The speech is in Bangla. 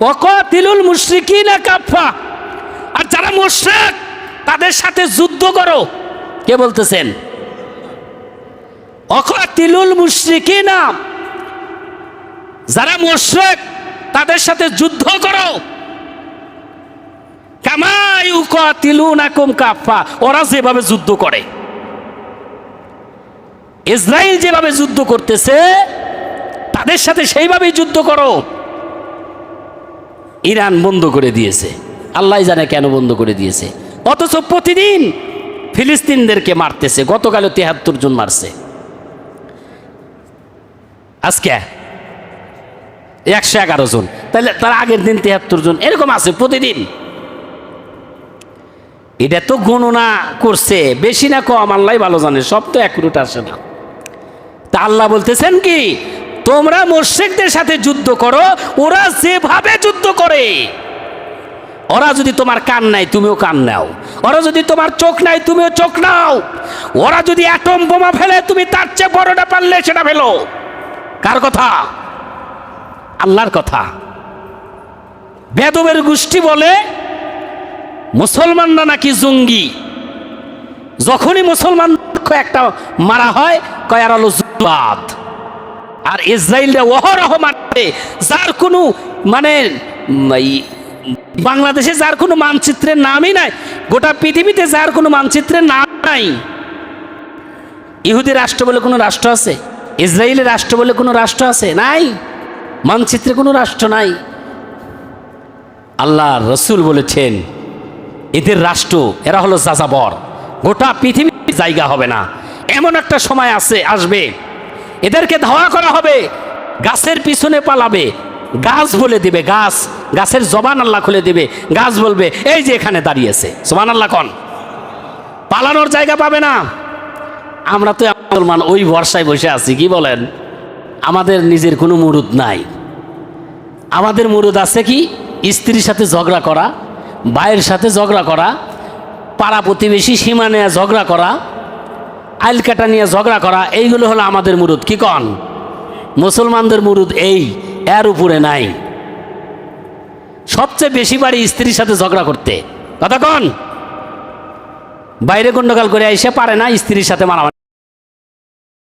অকতিলুল মুশরিকিনা কাফা আর যারা মুশরিক, তাদের সাথে যুদ্ধ করো। কে বলতেছেন? অকতিলুল মুশরিকিনা। যারা মুশরিক, তাদের সাথে যুদ্ধ করো। কামাই উকাতিলুনাকুম কাফা ওরা যেভাবে যুদ্ধ করে ইসরায়েল যেভাবে যুদ্ধ করতেছে, তাদের সাথে সেইভাবেই যুদ্ধ করো। ইরান বন্ধ করে দিয়েছে। আল্লাহ জানে কেন বন্ধ করে দিয়েছে। অথচ প্রতিদিন ফিলিস্তিনদেরকে মারতেছে, গতকালও তেহাত্তর জন মারছে। আজকে একশো এগারো জন। তাহলে তার আগের দিন তেহাত্তর জন এরকম আছে প্রতিদিন। এটা তো গণনা করছে, বেশি না কম আল্লাহ ভালো জানে, সব তো অ্যাকুরেট আসে না। তা আল্লাহ বলতেছেন কি তোমরা মোর্শেকদের সাথে যুদ্ধ করো, ওরা যেভাবে যুদ্ধ করে। ওরা যদি তোমার কান নাই, তুমিও কান নাও। ওরা যদি তোমার চোখ নাই, তুমিও চোখ নাও। ওরা যদি অ্যাটম বোমা ফেলে, তুমি তার চেয়ে বড়টা পারলে সেটা ফেলো। কার কথা? আল্লাহর কথা। বেদবের গোষ্ঠী বলে, মুসলমানরা নাকি জঙ্গি। যখনই মুসলমান একটা মারা হয়, কয়, আর হলো যুদ্ধবাদ আর ইসরায়েলরা অহরহ মারবে যার কোনো মানে বাংলাদেশে যার কোনো মানচিত্রের নামই নাই, গোটা পৃথিবীতে যার কোনো মানচিত্রের নাম নাই। ইহুদি রাষ্ট্র বলে কোনো রাষ্ট্র আছে? ইসরায়েলের রাষ্ট্র বলে কোনো রাষ্ট্র আছে? নাই। মানচিত্রে কোনো রাষ্ট্র নাই। আল্লাহ রসুল বলেছেন, এদের রাষ্ট্র, এরা হলো যাযাবর। গোটা পৃথিবীর জায়গা হবে না। এমন একটা সময় আছে, আসবে। এদেরকে ধাওয়া করা হবে। গাছের পিছনে পালাবে। গাছ বলে দিবে, গাছ। গাছের জবান আল্লাহ খুলে দিবে। গাছ বলবে, এই যে এখানে দাঁড়িয়েছে জবান আল্লাহ কন। পালানোর জায়গা পাবে না। আমরা তো মুসলমান, ওই ভরসায় বসে আছি, কি বলেন? আমাদের নিজের কোনো মুরুদ নাই। আমাদের মুরুদ আছে কি? স্ত্রীর সাথে ঝগড়া করা, ভাইয়ের সাথে ঝগড়া করা, পাড়া প্রতিবেশী সীমা নিয়ে ঝগড়া করা আইলকাটা নিয়ে ঝগড়া করা, এইগুলো হলো আমাদের মুরুদ। কি কন? মুসলমানদের মুরুদ এই, এর উপরে নাই। সবচেয়ে বেশি বাড়ি স্ত্রীর সাথে ঝগড়া করতে। কথা কন? বাইরে গন্ডগাল করে এসে পারে না স্ত্রীর সাথে মারামারি।